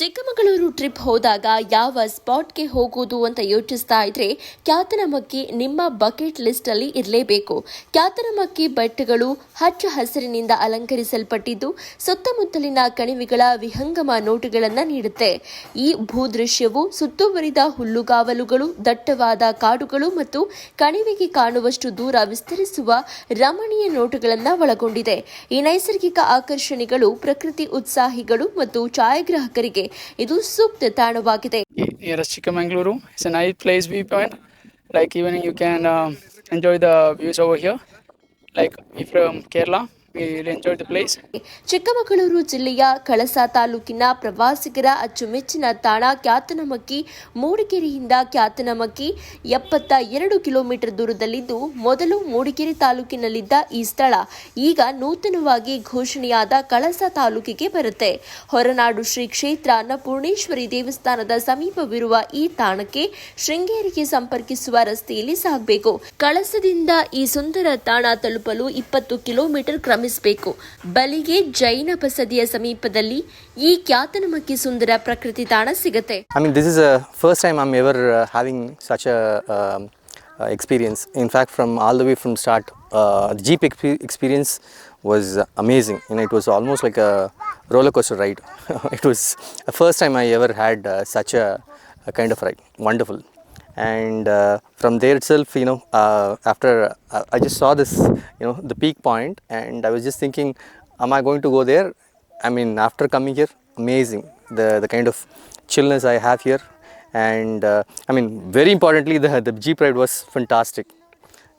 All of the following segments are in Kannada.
ಚಿಕ್ಕಮಗಳೂರು ಟ್ರಿಪ್ ಹೋದಾಗ ಯಾವ ಸ್ಪಾಟ್ಗೆ ಹೋಗೋದು ಅಂತ ಯೋಚಿಸ್ತಾ ಇದ್ರೆ ಕ್ಯಾತನಮಕ್ಕಿ ನಿಮ್ಮ ಬಕೆಟ್ ಲಿಸ್ಟ್ ಅಲ್ಲಿ ಇರಲೇಬೇಕು. ಕ್ಯಾತನಮಕ್ಕಿ ಬೆಟ್ಟಗಳು ಹಚ್ಚ ಹಸಿರಿನಿಂದ ಅಲಂಕರಿಸಲ್ಪಟ್ಟಿದ್ದು ಸುತ್ತಮುತ್ತಲಿನ ಕಣಿವೆಗಳ ವಿಹಂಗಮ ನೋಟುಗಳನ್ನು ನೀಡುತ್ತೆ. ಈ ಭೂದೃಶ್ಯವು ಸುತ್ತುವರಿದ ಹುಲ್ಲುಗಾವಲುಗಳು, ದಟ್ಟವಾದ ಕಾಡುಗಳು ಮತ್ತು ಕಣಿವೆಗೆ ಕಾಣುವಷ್ಟು ದೂರ ವಿಸ್ತರಿಸುವ ರಮಣೀಯ ನೋಟಗಳನ್ನು ಒಳಗೊಂಡಿದೆ. ಈ ನೈಸರ್ಗಿಕ ಆಕರ್ಷಣೆಗಳು ಪ್ರಕೃತಿ ಉತ್ಸಾಹಿಗಳು ಮತ್ತು ಛಾಯಾಗ್ರಾಹಕರಿಗೆ ಇದು ಸೂಕ್ತ ತಾಣವಾಗಿದೆ. Chikmagalur it's a nice place view point like evening you can enjoy the views over here like if Kerala Chikkamagaluru ಜಿಲ್ಲೆಯ ಕಳಸ ತಾಲೂಕಿನ ಪ್ರವಾಸಿಗರ ಅಚ್ಚುಮೆಚ್ಚಿನ ತಾಣ ಕ್ಯಾತನಮಕ್ಕಿ, ಮೂಡಿಗೆರೆಯಿಂದ ಕ್ಯಾತನಮಕ್ಕಿ, ಎಪ್ಪತ್ತ ಎರಡು ಕಿಲೋಮೀಟರ್ ದೂರದಲ್ಲಿದ್ದು ಮೊದಲು ಮೂಡಿಗೆರೆ ತಾಲೂಕಿನಲ್ಲಿದ್ದ ಈ ಸ್ಥಳ ಈಗ ನೂತನವಾಗಿ ಘೋಷಣೆಯಾದ ಕಳಸ ತಾಲೂಕಿಗೆ ಬರುತ್ತೆ. ಹೊರನಾಡು ಶ್ರೀ ಕ್ಷೇತ್ರ ಅನ್ನಪೂರ್ಣೇಶ್ವರಿ ದೇವಸ್ಥಾನದ ಸಮೀಪವಿರುವ ಈ ತಾಣಕ್ಕೆ ಶೃಂಗೇರಿಗೆ ಸಂಪರ್ಕಿಸುವ ರಸ್ತೆಯಲ್ಲಿ ಸಾಗಬೇಕು. ಕಳಸದಿಂದ ಈ ಸುಂದರ ತಾಣ ತಲುಪಲು ಇಪ್ಪತ್ತು ಕಿಲೋಮೀಟರ್ ಕ್ರಮಿಸಬೇಕು ಬಲಿಗೆ ಜೈನ ಬಸದಿಯ ಸಮೀಪದಲ್ಲಿ ಈ ಖ್ಯಾತನಮಕ್ಕಿ ಸುಂದರ ಪ್ರಕೃತಿ ತಾಣ ಸಿಗುತ್ತೆ I mean, this is the first time I'm ever uh, having such a um, uh, experience. In fact, from all the way from start, uh, the Jeep expe- experience was amazing. You know, it was almost like a roller coaster ride. it was the first time And uh, from there itself, you know, uh, after uh, I just saw this, you know, the peak point, and I was just thinking, am I going to go there? I mean, after coming here, amazing. The the kind of chillness I have here, and uh, I mean, very importantly, the the jeep ride was fantastic.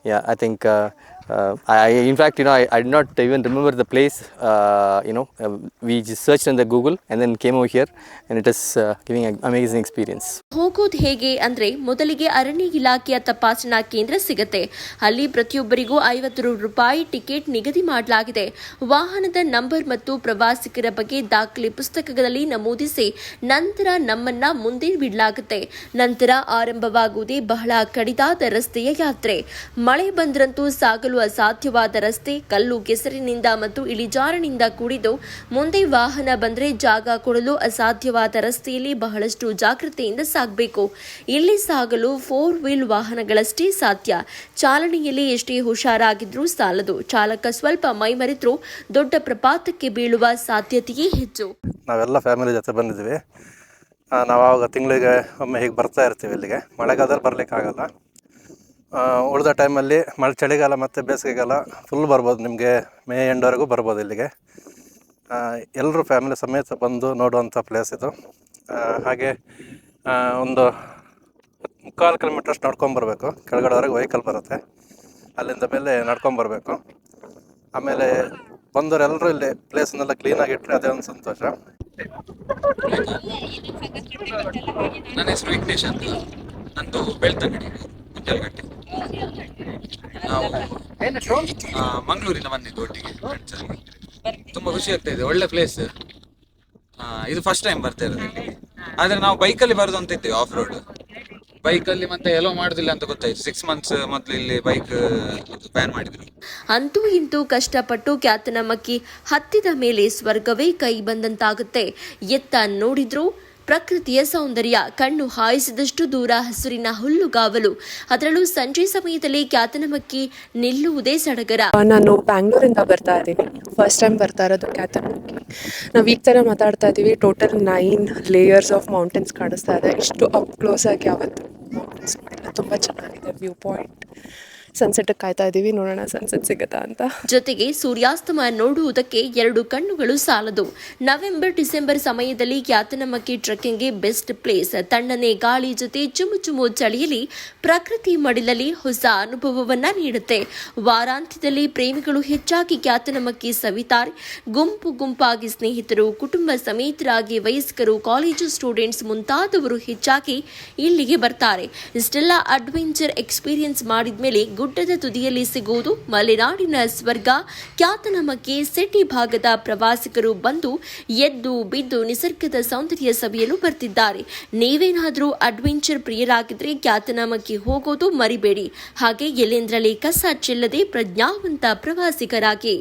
Yeah, I think. Uh, uh, I, in fact, you know, I, I did not even remember the place. Uh, you know, uh, we just searched in the Google and then came over here, and it is uh, giving an amazing experience. ಹೋಗೋದು ಹೇಗೆ ಅಂದ್ರೆ ಮೊದಲಿಗೆ ಅರಣ್ಯ ಇಲಾಖೆಯ ತಪಾಸಣಾ ಕೇಂದ್ರ ಸಿಗತ್ತೆ ಅಲ್ಲಿ ಪ್ರತಿಯೊಬ್ಬರಿಗೂ ಐವತ್ತು ರೂಪಾಯಿ ಟಿಕೆಟ್ ನಿಗದಿ ಮಾಡಲಾಗಿದೆ ವಾಹನದ ನಂಬರ್ ಮತ್ತು ಪ್ರವಾಸಿಗರ ಬಗ್ಗೆ ದಾಖಲೆ ಪುಸ್ತಕಗಳಲ್ಲಿ ನಮೂದಿಸಿ ನಂತರ ನಮ್ಮನ್ನ ಮುಂದೆ ಬಿಡಲಾಗುತ್ತೆ ನಂತರ ಆರಂಭವಾಗುವುದೇ ಬಹಳ ಕಡಿದಾದ ರಸ್ತೆಯ ಯಾತ್ರೆ ಮಳೆ ಬಂದ್ರಂತೂ ಸಾಗಲು ಅಸಾಧ್ಯವಾದ ರಸ್ತೆ, ಕಲ್ಲು ಕೆಸರಿನಿಂದ ಮತ್ತು ಇಳಿಜಾರಿನಿಂದ ಕೂಡಿದ್ದು, ಮುಂದೆ ವಾಹನ ಬಂದ್ರೆ ಜಾಗ ಕೊಡಲು ಅಸಾಧ್ಯವಾದ ರಸ್ತೆಯಲ್ಲಿ ಬಹಳಷ್ಟು ಜಾಗೃತೆಯಿಂದ ಸಾಗಬೇಕು. ಇಲ್ಲಿ ಸಾಗಲು ಫೋರ್ ವೀಲ್ ವಾಹನಗಳಷ್ಟೇ ಸಾಧ್ಯ. ಚಾಲನೆಯಲ್ಲಿ ಎಷ್ಟೇ ಹುಷಾರಾಗಿದ್ರೂ ಸಾಲದು. ಚಾಲಕ ಸ್ವಲ್ಪ ಮೈಮರೆತರೂ, ದೊಡ್ಡ ಪ್ರಪಾತಕ್ಕೆ ಬೀಳುವ ಸಾಧ್ಯತೆಯೇ ಹೆಚ್ಚು. ನಾವೆಲ್ಲ ಫ್ಯಾಮಿಲಿ ಜೊತೆ ಬಂದಿದ್ದೀವಿ ನಾವು ಆವಾಗ ತಿಂಗಳಿಗೆ ಒಮ್ಮೆ ಹೀಗೆ ಬರ್ತಾ ಇರ್ತೀವಿ ಇಲ್ಲಿಗೆ. ಮಳೆಗಾಲದಲ್ಲಿ ಬರಲಿಕ್ಕಾಗಲ್ಲ. ಉಳಿದ ಟೈಮಲ್ಲಿ ಮಳೆ ಚಳಿಗಾಲ ಮತ್ತು ಬೇಸಿಗೆಗಾಲ ಫುಲ್ ಬರ್ಬೋದು ನಿಮಗೆ ಮೇ ಎಂಡ್ವರೆಗೂ ಬರ್ಬೋದು ಇಲ್ಲಿಗೆ. ಎಲ್ಲರೂ ಫ್ಯಾಮಿಲಿ ಸಮೇತ ಬಂದು ನೋಡುವಂಥ ಪ್ಲೇಸ್ ಇದು. ಹಾಗೆ ಒಂದು ಮುಕ್ಕಾಲು ಕಿಲೋಮೀಟ್ರಷ್ಟು ನಡ್ಕೊಂಬರ್ಬೇಕು. ಕೆಳಗಡೆವರೆಗೆ ವೆಹಿಕಲ್ ಬರುತ್ತೆ. ಅಲ್ಲಿಂದ ಮೇಲೆ ನಡ್ಕೊಂಬರ್ಬೇಕು. ಆಮೇಲೆ ಬಂದವರೆಲ್ಲರೂ ಇಲ್ಲಿ ಪ್ಲೇಸ್ನೆಲ್ಲ ಕ್ಲೀನಾಗಿ ಇಟ್ಟರೆ ಅದೇ ಒಂದು ಸಂತೋಷ. ನನ್ನ ಹೆಸರು ವಿಘ್ನೇಶ್ ಅಂತ. ನಂದು ಬೆಳ್ತಂಗಡಿ ಕುಂಜಲ್ಗಟ್ಟೆ ಮಂಗಳೂರಿಂದ ಬಂದಿದ್ದು ಒಟ್ಟಿಗೆ. ತುಂಬಾ ಖುಷಿ ಆಗ್ತಾ ಇದೆ, ಒಳ್ಳೆ ಪ್ಲೇಸ್ ಇದು ಫಸ್ಟ್ ಟೈಮ್ ಬರ್ತಾ ಇರೋದು ಆದ್ರೆ ನಾವು ಬೈಕಲ್ಲಿ ಬರೋದು ಅಂತ ಇದ್ದೇವೆ ಆಫ್ ರೋಡ್ ಬೈಕಲ್ಲಿ ಮತ್ತೆ ಎಲ್ಲೋ ಮಾಡುದಿಲ್ಲ ಅಂತ ಗೊತ್ತಾಯ್ತು. ಸಿಕ್ಸ್ ಮಂತ್ಸ್ ಮೊದಲು ಇಲ್ಲಿ ಬೈಕ್ ಬ್ಯಾನ್ ಮಾಡಿದ್ರು. ಅಂತೂ ಇಂತೂ ಕಷ್ಟಪಟ್ಟು ಕ್ಯಾತನಮಕ್ಕಿ ಹತ್ತಿದ ಮೇಲೆ ಸ್ವರ್ಗವೇ ಕೈ ಬಂದಂತಾಗುತ್ತೆ. ಎತ್ತ ನೋಡಿದ್ರೂ ಪ್ರಕೃತಿಯ ಸೌಂದರ್ಯ, ಕಣ್ಣು ಹಾಯಿಸಿದಷ್ಟು ದೂರ ಹಸುರಿನ ಹುಲ್ಲುಗಾವಲು ಅದರಲ್ಲೂ ಸಂಜೆ ಸಮಯದಲ್ಲಿ ಕ್ಯಾತನಮಕ್ಕಿ ನಿಲ್ಲುವುದೇ ಸಡಗರ. ನಾನು ಬ್ಯಾಂಗ್ಳೂರಿಂದ ಬರ್ತಾ ಇದ್ದೀನಿ. ಫಸ್ಟ್ ಟೈಮ್ ಬರ್ತಾ ಇರೋದು ಕ್ಯಾತನಮಕ್ಕಿ. ನಾವು ಈಗ ಥರ ಮಾತಾಡ್ತಾ ಇದ್ದೀವಿ. Total nine layers of mountains ಕಾಣಿಸ್ತಾ ಇದೆ. ಇಷ್ಟು ಅಪ್ ಕ್ಲೋಸ್ ಆಗಿ ಯಾವತ್ತು ನೋಡಿಲ್ಲ. ತುಂಬ ಚೆನ್ನಾಗಿದೆ ವ್ಯೂ ಪಾಯಿಂಟ್ ಸನ್ಸೆಟ್ ಕಾಯ್ತಾ ಇದ್ದೀವಿ ನೋಡೋಣ ಸನ್ಸೆಟ್ ಸಿಗುತ್ತಾ ಅಂತ. ಜೊತೆಗೆ ಸೂರ್ಯಾಸ್ತಮ ನೋಡುವುದಕ್ಕೆ ಎರಡು ಕಣ್ಣುಗಳು ಸಾಲದು. ನವೆಂಬರ್, ಡಿಸೆಂಬರ್ ಸಮಯದಲ್ಲಿ ಕ್ಯಾತನಮಕ್ಕಿ ಟ್ರೆಕ್ಕಿಂಗ್ಗೆ ಬೆಸ್ಟ್ ಪ್ಲೇಸ್. ತಣ್ಣನೆ ಗಾಳಿ ಜೊತೆ ಚುಮು ಚುಮು ಚಳಿಯಲ್ಲಿ ಪ್ರಕೃತಿ ಮಡಿಲಲ್ಲಿ ಹೊಸ ಅನುಭವವನ್ನ ನೀಡುತ್ತೆ. ವಾರಾಂತ್ಯದಲ್ಲಿ ಪ್ರೇಮಿಗಳು ಹೆಚ್ಚಾಗಿ ಖ್ಯಾತನಮಕ್ಕಿ ಸವಿತಾರೆ. ಗುಂಪು ಗುಂಪಾಗಿ ಸ್ನೇಹಿತರು, ಕುಟುಂಬ ಸಮೇತರಾಗಿ ವಯಸ್ಕರು, ಕಾಲೇಜು ಸ್ಟೂಡೆಂಟ್ಸ್ ಮುಂತಾದವರು ಹೆಚ್ಚಾಗಿ ಇಲ್ಲಿಗೆ ಬರ್ತಾರೆ. ಇಷ್ಟೆಲ್ಲ ಅಡ್ವೆಂಚರ್ ಎಕ್ಸ್ಪೀರಿಯನ್ಸ್ ಮಾಡಿದ್ಮೇಲೆ ಗುಡ್ಡದ ತುದಿಯಲ್ಲಿ ಸಿಗುವುದು ಮಲೆನಾಡಿನ ಸ್ವರ್ಗ. ಖ್ಯಾತನಾಮಕ್ಕೆ ಸಿಟಿ ಭಾಗದ ಪ್ರವಾಸಿಗರು ಬಂದು ಎದ್ದು ಬಿದ್ದು ನಿಸರ್ಗದ ಸೌಂದರ್ಯ ಸವಿಯಲು ಬರ್ತಿದ್ದಾರೆ. ನೀವೇನಾದರೂ ಅಡ್ವೆಂಚರ್ ಪ್ರಿಯರಾಗಿದ್ರೆ ಖ್ಯಾತನಾಮಕ್ಕೆ ಹೋಗೋದು ಮರಿಬೇಡಿ. ಹಾಗೆ ಎಲ್ಲೆಂದರಲ್ಲಿ ಕಸ ಚೆಲ್ಲದೆ ಪ್ರಜ್ಞಾವಂತ ಪ್ರವಾಸಿಗರಾಗಿ.